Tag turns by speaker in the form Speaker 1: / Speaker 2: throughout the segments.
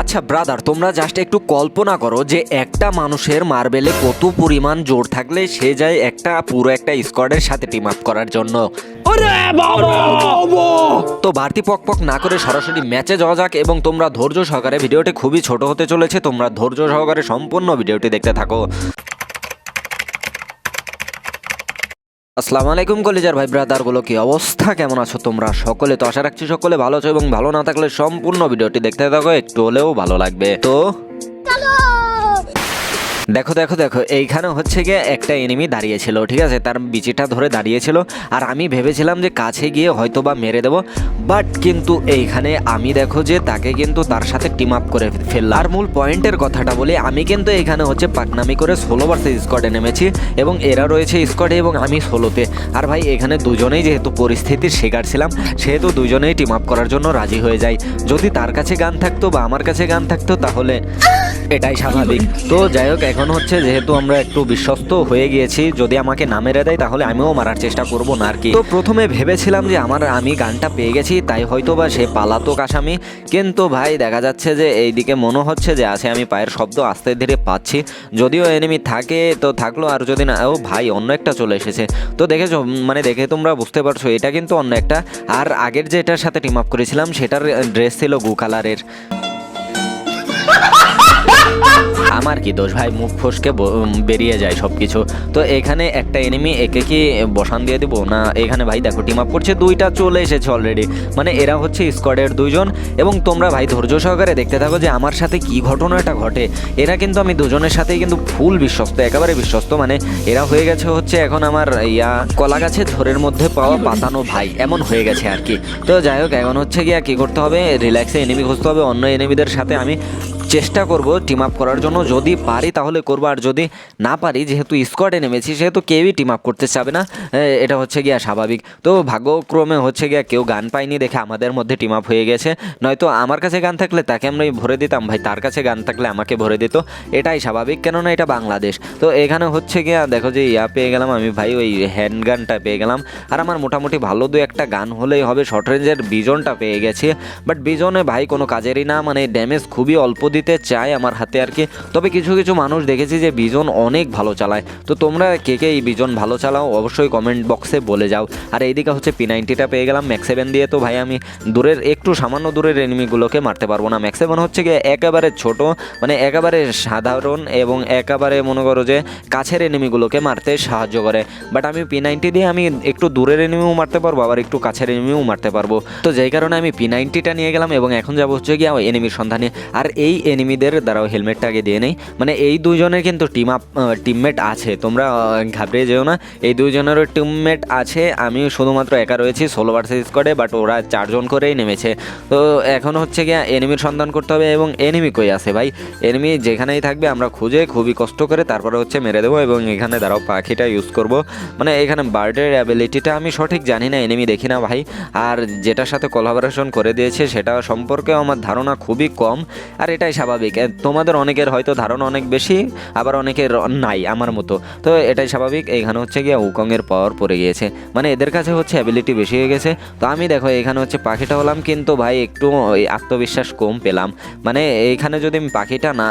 Speaker 1: আচ্ছা ব্রাদার তোমরা জাস্ট একটু কল্পনা করো যে একটা মানুষের মার্বেলে কত পরিমাণ জোর থাকলে সে যায় একটা পুরো একটা স্কোয়াডের সাথে টিম আপ করার জন্য। তো বাড়তি পক পক না করে সরাসরি ম্যাচে যাওয়া যাক এবং তোমরা ধৈর্য সহকারে ভিডিওটি খুবই ছোট হতে চলেছে তোমরা ধৈর্য সহকারে সম্পূর্ণ ভিডিওটি দেখতে থাকো। আসসালামু আলাইকুম কলেজার ভাই ব্রাদারগুলো কি অবস্থা? কেমন আছো তোমরা? সকলে তো আশা রাখছি সকলে ভালো আছো এবং ভালো না থাকলে সম্পূর্ণ ভিডিওটি দেখতে থাকো, একটু হলেও ভালো লাগবে। তো দেখো দেখো দেখো, এইখানে হচ্ছে গিয়ে একটা এনিমি দাঁড়িয়েছিল, ঠিক আছে? তার বিচিটা ধরে দাঁড়িয়েছিল। আর আমি ভেবেছিলাম যে কাছে গিয়ে হয়তো বা মেরে দেবো। বাট কিন্তু এইখানে আমি দেখো যে তাকে কিন্তু তার সাথে টিম আপ করে ফেললাম। আর মূল পয়েন্টের কথাটা বলি, আমি কিন্তু এখানে হচ্ছে পাকনামি করে ষোলো ভার্সেস স্কোয়াডে নেমেছি এবং এরা রয়েছে স্কোয়াডে এবং আমি ষোলোতে। আর ভাই, এখানে দুজনেই যেহেতু পরিস্থিতির শিকার ছিলাম, সেহেতু দুজনেই টিম আপ করার জন্য রাজি হয়ে যায় যদি তার কাছে গান থাকতো বা আমার কাছে গান থাকতো তাহলে এটাই স্বাভাবিক। তো যাই হোক এখন হচ্ছে, যেহেতু আমরা একটু বিশ্বস্ত হয়ে গিয়েছি, যদি আমাকে না মেরে দেয়, তাহলে আমিও মারার চেষ্টা করব না আর কি তো প্রথমে ভেবেছিলাম যে আমার, আমি গানটা পেয়ে গেছি, তাই হয়তো বা সে পালাতক আসামি। কিন্তু ভাই, দেখা যাচ্ছে যে এইদিকে মনে হচ্ছে যে আছে, আমি পায়ের শব্দ আস্তে ধীরে পাচ্ছি। যদিও এনিমি থাকে, তো থাকল, আর যদি না, ও ভাই, অন্য একটা চলে এসেছে। তো দেখেছ মানে দেখে তোমরা বুঝতে পারছ, এটা কিন্তু অন্য একটা। আর আগের যে এটার সাথে টিম আপ করেছিলাম, সেটার ড্রেস ছিল গু কালারের আমার কি দোষ ভাই? মুখ ফসকে বেরিয়ে যায় সব কিছু তো এখানে একটা এনিমি একে কি বসান দিয়ে দেবো? না, এখানে ভাই দেখো টিম আপ করছে, দুইটা চলে এসেছে অলরেডি মানে এরা হচ্ছে স্কোয়াডের দুইজন এবং তোমরা ভাই ধৈর্য সহকারে দেখতে থাকো যে আমার সাথে কি ঘটনাটা ঘটে। এরা কিন্তু আমি দুজনের সাথেই কিন্তু ফুল বিশ্বস্ত, একেবারে বিশ্বস্ত। মানে এরা হয়ে গেছে হচ্ছে এখন আমার ইয়া কলা গাছে ধরের মধ্যে পাওয়া পাতানো ভাই। এমন হয়ে গেছে আর কি। তো যাই হোক, এখন হচ্ছে গিয়া কি করতে হবে? রিল্যাক্সে এনিমি খুঁজতে হবে, অন্য এনিমিদের সাথে আমি চেষ্টা করব টিম আপ করার জন্য। যদি পারি তাহলে করব, আর যদি না পারি, যেহেতু স্কোয়াডে নেমেছি, সেহেতু কেউই টিম আপ করতে চাবে না। এটা হচ্ছে গিয়া স্বাভাবিক। তো ভাগ্যক্রমে হচ্ছে গিয়া কেউ গান পায়নি দেখে আমাদের মধ্যে টিম আপ হয়ে গেছে। নয়তো আমার কাছে গান থাকলে তাকে আমরা ভরে দিতাম, ভাই তার কাছে গান থাকলে আমাকে ভরে দিত। এটাই স্বাভাবিক, কেননা এটা বাংলাদেশ। তো এখানে হচ্ছে গিয়া দেখো যে ইয়া পেয়ে গেলাম আমি, ভাই ওই হ্যান্ড গানটা পেয়ে গেলাম। আর আমার মোটামুটি ভালো দু একটা গান হলেই হবে শর্ট রেঞ্জের বিজনটা পেয়ে গেছে। বাট বিজনে ভাই কোনো কাজেরই না মানে ড্যামেজ খুবই অল্প দিতে চায় আমার হাতে আর কি। তবে কিছু কিছু মানুষ দেখেছি যে বিজন অনেক ভালো চালায়। তো তোমরা কে কে এই বিজন ভালো চালাও অবশ্যই কমেন্ট বক্সে বলে যাও। আর এইদিকে হচ্ছে পি নাইনটিটা পেয়ে গেলাম। ম্যাক্স সেভেন দিয়ে তো ভাই আমি দূরের একটু সামান্য দূরের এনিমিগুলোকে মারতে পারব না। ম্যাক্স সেভেন হচ্ছে গিয়ে একেবারে ছোট মানে একেবারে সাধারণ এবং একেবারে মনে করো যে কাছের এনিমিগুলোকে মারতে সাহায্য করে। বাট আমি পি নাইনটি দিয়ে আমি একটু দূরের এনিমিও মারতে পারব, আবার একটু কাছের এনিমিও মারতে পারব। তো যেই কারণে আমি পি নাইনটিটা নিয়ে গেলাম এবং এখন যাব হচ্ছে গিয়ে এনিমির সন্ধানে। আর এই এনিমিদের দ্বারাও হেলমেটটা আগে দিয়ে নেই। মানে এই দুজনের কিন্তু টিম আপ টিমমেট আছে। তোমরা আহ, ঘাবড়িয়ে যেও না। এই দুজনেরও টিমমেট আছে। আমি শুধুমাত্র একা রয়েছি ষোলো ভার্সেস স্কোয়াডে বাট ওরা চারজন করেই নেমেছে। তো এখন হচ্ছে গিয়ে এনিমির সন্ধান করতে হবে এবং এনিমি কই আছে ভাই? এনিমি যেখানেই থাকবে আমরা খুঁজে খুবই কষ্ট করে তারপরে হচ্ছে মেরে দেবো এবং এখানে দাঁড়াও পাখিটা ইউজ করব। মানে এখানে বার্ডের অ্যাবিলিটিটা আমি সঠিক জানি না এনিমি দেখি না ভাই। আর যেটার সাথে কোলাবোরেশন করে দিয়েছে সেটা সম্পর্কেও আমার ধারণা খুবই কম। আর এটাই স্বাভাবিক। তোমাদের অনেকের হয়তো ধারণা অনেক বেশি, আবার অনেকের নাই আমার মতো। তো এটাই স্বাভাবিক, এখানে হচ্ছে গিয়ে উকংয়ের পাওয়ার পড়ে গিয়েছে। মানে এদের কাছে হচ্ছে অ্যাবিলিটি বেশি হয়ে গেছে। তো আমি দেখো, এখানে হচ্ছে পাখিটা হলাম, কিন্তু ভাই একটু আত্মবিশ্বাস কম পেলাম। মানে এইখানে যদি আমি পাখিটা না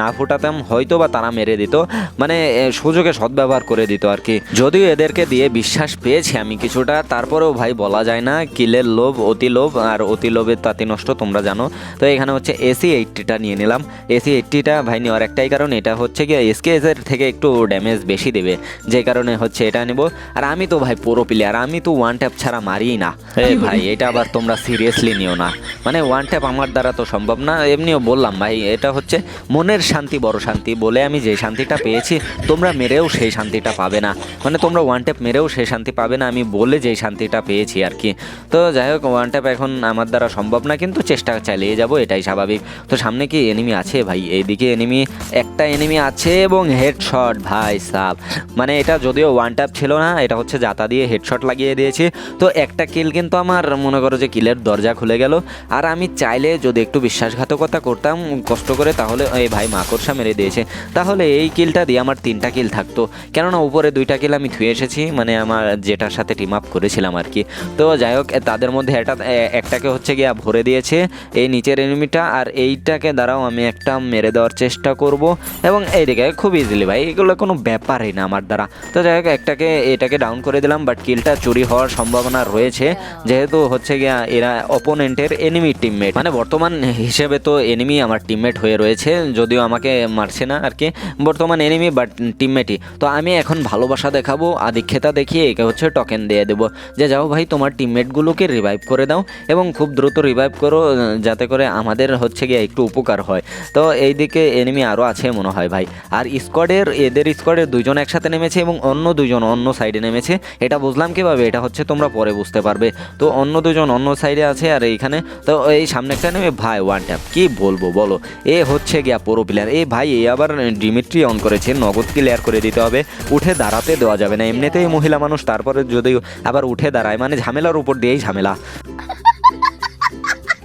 Speaker 1: না ফুটাতাম হয়তো বা তারা মেরে দিত। মানে সুযোগে সদ্ব্যবহার করে দিত আর কি। যদিও এদেরকে দিয়ে বিশ্বাস পেয়েছি আমি কিছুটা, তারপরেও ভাই বলা যায় না, কিলের লোভ, অতি লোভ, আর অতি লোভের তাঁতি নষ্ট তোমরা জানো। তো এখানে হচ্ছে এসি এইটটিটা নিয়ে নিলাম। এসি এইটটিটা ভাই নেওয়ার একটাই কারণ এটা হচ্ছে কি এসকেএস এর থেকে একটু ড্যামেজ বেশি দেবে। যে কারণে হচ্ছে এটা নেব। আর আমি তো ভাই পুরো প্লেয়ার আমি তো ওয়ান ট্যাপ ছাড়া মারিই না। এই ভাই এটা আবার তোমরা সিরিয়াসলি নিও না। মানে ওয়ান ট্যাপ আমার দ্বারা তো সম্ভব না এমনিও বললাম ভাই এটা হচ্ছে মনের শান্তি বড় শান্তি। বলে আমি যে শান্তিটা পেয়েছি তোমরা মেরেও সেই শান্তিটা পাবে না। মানে তোমরা ওয়ান ট্যাপ মেরেও সেই শান্তি পাবে না আমি বলে যেই শান্তিটা পেয়েছি আর কি। তো যাই হোক ওয়ান ট্যাপ এখন আমার দ্বারা সম্ভব না কিন্তু চেষ্টা চালিয়ে যাব এটাই স্বাভাবিক। তো সামনে কি এনিমি আছে ভাই। এইদিকে এনিমি একটা এনিমি আছে এবং হেডশট ভাই সাব। মানে এটা যদিও ওয়ান ট্যাপ ছিল না, এটা হচ্ছে জাতা দিয়ে হেডশট লাগিয়ে দিয়েছি। তো একটা কিল কিন্তু আমার মনে করো যে কিলের দরজা খুলে গেল। আর আমি চাইলে যদি একটু বিশ্বাসঘাতকতা করতাম, কষ্ট করে তাহলে এই ভাই মাকড়সা মেরে দিয়েছে। তাহলে এই কিলটা দিয়ে আমার তিনটা কিল থাকতো। কেননা উপরে দুইটা কিল আমি থুয়ে এসেছি মানে আমার যেটার সাথে টিম আপ করেছিলাম আর কি। তো যাই হোক তাদের মধ্যে এটা একটাকে হচ্ছে গিয়ে ভরে দিয়েছে এই নিচের এনিমিটা আর এইটাকে দাঁড়াও আমি একটা মেরে দেওয়ার চেষ্টা করব। এবং এইদিকে খুব ইজিলি ভাই এগুলো কোনো ব্যাপারই না আমার দ্বারা। তো যাই হোক একটাকে এটাকে ডাউন করে দিলাম বাট কিলটা চুরি হওয়ার সম্ভাবনা রয়েছে। যেহেতু হচ্ছে গিয়া এরা অপোনেন্টের এনিমি টিমমেট মানে বর্তমান হিসেবে তো এনিমি আমার টিমমেট হয়ে রয়েছে যদিও আমাকে মারছে না আর কি। বর্তমান এনিমি বাট টিমমেটই তো আমি এখন ভালোবাসা দেখাবো আদিক্ষেতা দেখিয়ে একে হচ্ছে টকেন দিয়ে দেবো। যে যাও ভাই তোমার টিমমেটগুলোকে রিভাইভ করে দাও এবং খুব দ্রুত রিভাইভ করো যাতে করে আমাদের হচ্ছে গিয়ে একটু উপকার হয়। তো এই দিকে এনিমি আরও আছে মনে হয় ভাই। আর স্কোয়াডের এদের স্কোয়াডের দুইজন একসাথে নেমেছে এবং অন্য দুজন অন্য সাইডে নেমেছে। এটা বুঝলাম কীভাবে? এটা হচ্ছে তোমরা পরে বুঝতে পারবে। তো অন্য দুজন অন্য সাইডে আছে আর এইখানে। তো এই সামনে একটা নেমে, ভাই ওয়ান ট্যাপ কি বলব বলো? এ হচ্ছে গিয়া পুরো প্লেয়ার এ ভাই, এ আবার ডিমিট্রি অন করেছে। নগদ ক্লিয়ার করে দিতে হবে। উঠে দাঁড়াতে দেওয়া যাবে না। এমনিতেই মহিলা মানুষ, তারপরে যদি আবার উঠে দাঁড়ায় মানে ঝামেলার উপর দিয়েই ঝামেলা।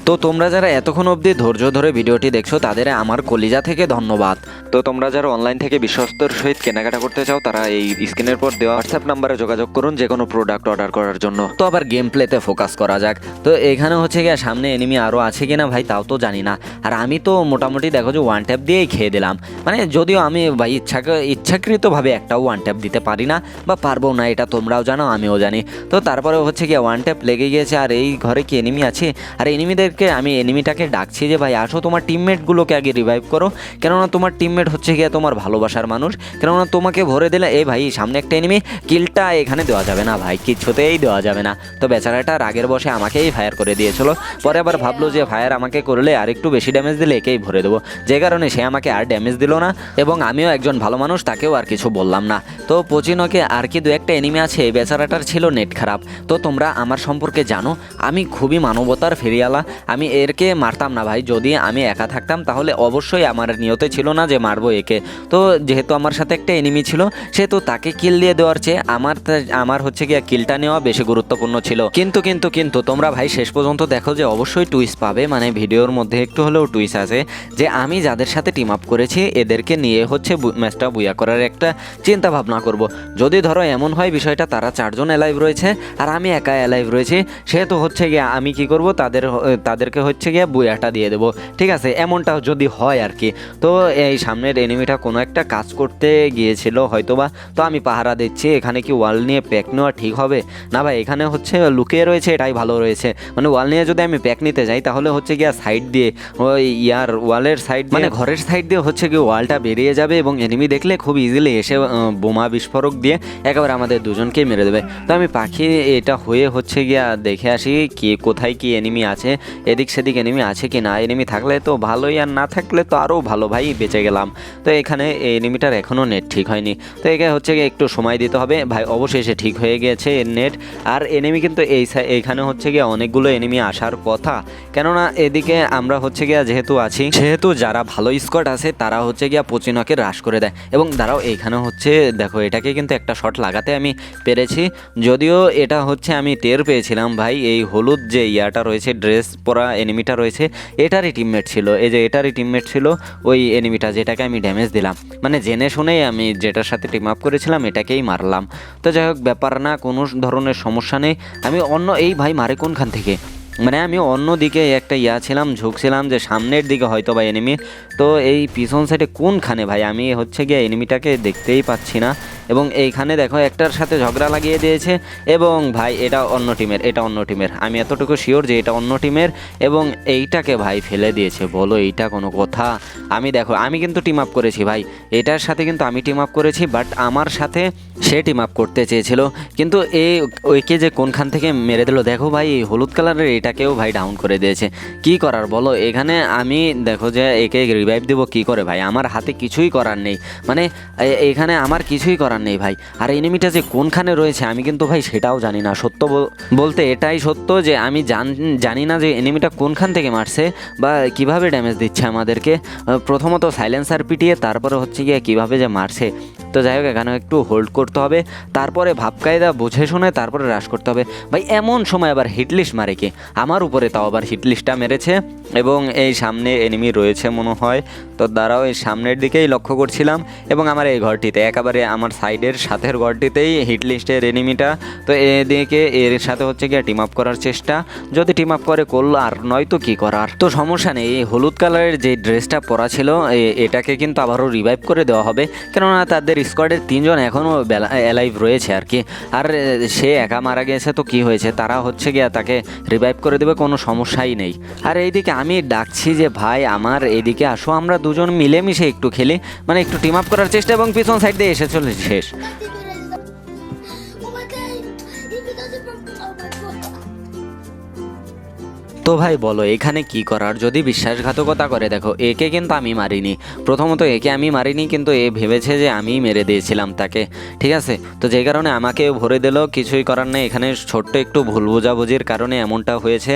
Speaker 1: তো তোমরা যারা এতক্ষণ অবধি ধৈর্য ধরে ভিডিওটি দেখছ, তাদের আমার কলিজা থেকে ধন্যবাদ। তো তোমরা যারা অনলাইন থেকে বিশ্বস্তর সহিত কেনাকাটা করতে চাও, তারা এই স্ক্রিনের পর দেওয়া হোয়াটসঅ্যাপ নাম্বারে যোগাযোগ করুন যে কোনো প্রোডাক্ট অর্ডার করার জন্য। তো আবার গেম প্লেতে ফোকাস করা যাক। তো এখানে হচ্ছে গিয়ে সামনে এনিমি আরও আছে কিনা ভাই, তাও তো জানি না। আর আমি তো মোটামুটি দেখো যে ওয়ান ট্যাপ দিয়েই খেয়ে দিলাম। মানে যদিও আমি ভাই ইচ্ছা ইচ্ছাকৃতভাবে একটাও ওয়ান ট্যাপ দিতে পারি না, বা পারব না, এটা তোমরাও জানো, আমিও জানি। তো তারপরে হচ্ছে গিয়ে ওয়ান ট্যাপ লেগে গিয়েছে, আর এই ঘরে কি এনিমি আছে? আর এনিমিদেরকে আমি এনিমিটাকে ডাকছি যে, ভাই, আসো তোমার টিমমেটগুলোকে আগে রিভাইভ করো। কেননা তোমার টিমমেট হচ্ছে গিয়ে তোমার ভালোবাসার মানুষ। কেননা তোমাকে ভরে দিলে, এ ভাই, সামনে একটা এনিমি কিলটা এখানে দেওয়া যাবে না ভাই, কিছুতেই দেওয়া যাবে না। তো বেচারাটা রাগের বসে আমাকেই ফায়ার করে দিয়েছিল। পরে আবার ভাবলো যে ফায়ার আমাকে করলে আর একটু বেশি ড্যামেজ দিলে একেই ভরে দেবো। যে কারণে সে আমাকে আর ড্যামেজ দিল না এবং আমিও একজন ভালো মানুষ, তাকেও আর কিছু বললাম না। তো পচিনকে আর কি দু একটা এনিমি আছে বেচারাটার ছিল নেট খারাপ। তো তোমরা আমার সম্পর্কে জানো, আমি খুবই মানবতার ফেরিয়ালা আমি এরকে মারতাম না ভাই। যদি আমি একা থাকতাম, তাহলে অবশ্যই আমার নিয়তে ছিল না যে মারবো একে। তো যেহেতু আমার সাথে একটা এনিমি ছিল সেহেতু তাকে কিল দিয়ে দেওয়ার চেয়ে আমার আমার হচ্ছে গিয়ে কিলটা নেওয়া বেশি গুরুত্বপূর্ণ ছিল। কিন্তু কিন্তু কিন্তু তোমরা ভাই শেষ পর্যন্ত দেখো যে অবশ্যই টুইস পাবে। মানে ভিডিওর মধ্যে একটু হলেও টুইস আছে যে আমি যাদের সাথে টিম আপ করেছি, এদেরকে নিয়ে হচ্ছে ম্যাচটা বুয়া করার একটা চিন্তা ভাবনা করব। যদি ধরো এমন হয় বিষয়টা, তারা চারজন অ্যালাইভ রয়েছে, আর আমি একা অ্যালাইভ রয়েছি সেহেতু হচ্ছে গিয়ে আমি কি করব? তাদের তাদেরকে হচ্ছে গিয়ে বুয়াটা দিয়ে দেবো। ঠিক আছে এমনটা যদি হয় আর কি। তো এই সামনের এনিমিটা কোনো একটা কাজ করতে গিয়েছিল হয়তোবা। তো আমি পাহারা দিচ্ছি, এখানে কি ওয়াল নিয়ে প্যাক নেওয়া ঠিক হবে? না ভাই, এখানে হচ্ছে লুকিয়ে রয়েছে, এটাই ভালো রয়েছে। মানে ওয়াল নিয়ে যদি আমি প্যাক নিতে যাই, তাহলে হচ্ছে গিয়া সাইড দিয়ে, ওই ইয়ার ওয়ালের সাইড মানে ঘরের সাইড দিয়ে হচ্ছে কি ওয়ালটা বেরিয়ে যাবে এবং এনিমি দেখলে খুব ইজিলি এসে বোমা বিস্ফোরক দিয়ে একেবারে আমাদের দুজনকেই মেরে দেবে। তো আমি পাখি এটা হয়ে হচ্ছে গিয়া দেখে আসি, কি কোথায় কি এনিমি আছে এদিক সেদিক এনিমি আছে কি না? এনিমি থাকলে তো ভালোই, আর না থাকলে তো আরও ভালো ভাই, বেঁচে গেলাম। তো এখানে এই এনিমিটার এখনও নেট ঠিক হয়নি। তো একে হচ্ছে গিয়ে একটু সময় দিতে হবে। ভাই, অবশেষে ঠিক হয়ে গিয়েছে এর নেট আর এনিমি কিন্তু এই এইখানে হচ্ছে গিয়ে অনেকগুলো এনিমি আসার কথা। কেননা এদিকে আমরা হচ্ছে গিয়া যেহেতু আছি, সেহেতু যারা ভালো স্কট আছে, তারা হচ্ছে গিয়া পচিনকে হ্রাস করে দেয়। এবং তারাও এইখানে হচ্ছে, দেখো, এটাকে কিন্তু একটা শট লাগাতে আমি পেরেছি। যদিও এটা হচ্ছে আমি টের পেয়েছিলাম ভাই, এই হলুদ যে ইয়াটা রয়েছে ড্রেস পরা এনিমিটা রয়েছে। এটারই টিমমেট ছিল। এই যে এটারই টিমমেট ছিল, ওই এনিমিটা যেটাকে আমি ড্যামেজ দিলাম। মানে জেনে শুনেই আমি যেটার সাথে টিম আপ করেছিলাম, এটাকেই মারলাম। তো যাই হোক, ব্যাপার না, কোনো ধরনের সমস্যা নেই। আমি অন্য, এই ভাই মারে কোনখান থেকে? মানে আমি অন্য দিকে একটা ইয়া ছিলাম, ঝুঁকছিলাম যে সামনের দিকে হয়তো বা এনিমি তো এই পিছন সাইডে কোনখানে ভাই? আমি হচ্ছে গিয়ে এনিমিটাকে দেখতেই পাচ্ছি না। এবং এইখানে দেখো একটার সাথে ঝগড়া লাগিয়ে দিয়েছে এবং ভাই এটা অন্য টিমের, এটা অন্য টিমের। আমি এতটুকু শিওর যে এটা অন্য টিমের এবং এইটাকে ভাই ফেলে দিয়েছে। বলো, এইটা কোনো কথা? আমি দেখো, আমি কিন্তু টিম আপ করেছি ভাই। এটার সাথে কিন্তু আমি টিম আপ করেছি বাট আমার সাথে সে টিম আপ করতে চেয়েছিল। কিন্তু এই ওইকে যে কোনখান থেকে মেরে দিল, দেখো ভাই, এই হলুদ কালারের এটাকেও ভাই ডাউন করে দিয়েছে। কি করার বলো? এখানে আমি দেখো যে একে রিভাইভ দেবো কি করে ভাই? আমার হাতে কিছুই করার নেই। মানে এ- এখানে আমার কিছুই করার নেই ভাই। আর এনিমিটা যে কোনখানে রয়েছে, আমি কিন্তু ভাই সেটাও জানি না। সত্য বলতে এটাই সত্য যে আমি জান না যে এনিমিটা কোনখান থেকে মারছে বা কীভাবে ড্যামেজ দিচ্ছে আমাদেরকে। প্রথমত সাইলেন্সার পিটিয়ে, তারপরে হচ্ছে গিয়ে কীভাবে যে মারছে। তো যাই হোক এখানে একটু হোল্ড করতে হবে। তারপরে ভাবকায়দা বুঝে শুনে তারপরে হ্রাস করতে হবে। ভাই, এমন সময় আবার হিটলিস্ট মারে কি? আমার উপরে তাও আবার হিটলিস্টটা মেরেছে এবং এই সামনে এনিমি রয়েছে মনে হয়। তো দাঁড়াও, এই সামনের দিকেই লক্ষ্য করছিলাম এবং আমার এই ঘরটিতে, একেবারে আমার সাইডের সাথের ঘরটিতেই হিট লিস্টের এনিমিটা তো এদিকে এর সাথে হচ্ছে গিয়ে টিম আপ করার চেষ্টা। যদি টিম আপ করে করল, আর নয়তো কি করার? তো সমস্যা নেই, এই হলুদ কালারের যে ড্রেসটা পরা ছিল এটাকে কিন্তু আবারও রিভাইভ করে দেওয়া হবে। কেননা তাদের স্কোয়াডের তিনজন এখনও অ্যালাইভ রয়েছে আর কি। আর সে একা মারা গেছে, তো কি হয়েছে? তারা হচ্ছে গিয়া তাকে রিভাইভ করে দেবে, কোনো সমস্যাই নেই। আর এইদিকে আমি ডাকছি যে, ভাই, আমার এদিকে আসো, আমরা দুজন মিলেমিশে একটু খেলি মানে একটু টিম আপ করার চেষ্টা এবং পিছন সাইড দিয়ে এসে চলে শেষ। তো ভাই বলো, এখানে কি করার? যদি বিশ্বাসঘাতকতা করে, দেখো, একে কিন্তু আমি মারিনি। প্রথমত একে আমি মারিনি, কিন্তু এ ভেবেছে যে আমি মেরে দিয়েছিলাম তাকে, ঠিক আছে? তো যে কারণে আমাকে ভরে দিল, কিছুই করার নেই। এখানে ছোট্ট একটু ভুল বোঝাবুঝির কারণে এমনটা হয়েছে।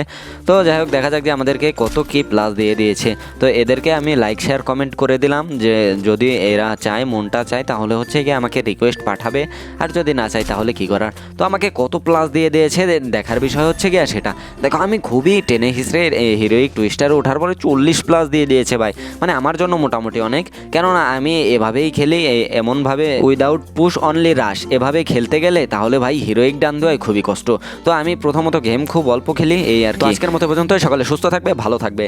Speaker 1: তো যাই হোক, দেখা যাক যে আমাদেরকে কত কি প্লাস দিয়ে দিয়েছে। তো এদেরকে আমি লাইক শেয়ার কমেন্ট করে দিলাম যে যদি এরা চায়, মনটা চায়, তাহলে হচ্ছে গিয়ে আমাকে রিকোয়েস্ট পাঠাবে। আর যদি না চায়, তাহলে কি করার? তো আমাকে কত প্লাস দিয়ে দিয়েছে, দেখার বিষয় হচ্ছে গিয়ে সেটা। দেখো, আমি খুবই টেনে হিসড়ে হিরোইক টুইস্টারে ওঠার পরে চল্লিশ প্লাস দিয়ে দিয়েছে ভাই। মানে আমার জন্য মোটামুটি অনেক। কেননা আমি এভাবেই খেলি এমনভাবে উইদাউট পুশ অনলি রাশ এভাবে খেলতে গেলে তাহলে ভাই হিরোইক ডান দেওয়াই খুবই কষ্ট। তো আমি প্রথমত গেম খুব অল্প খেলি, এই আর। আজকের মতো পর্যন্ত সকালে সুস্থ থাকবে, ভালো থাকবে।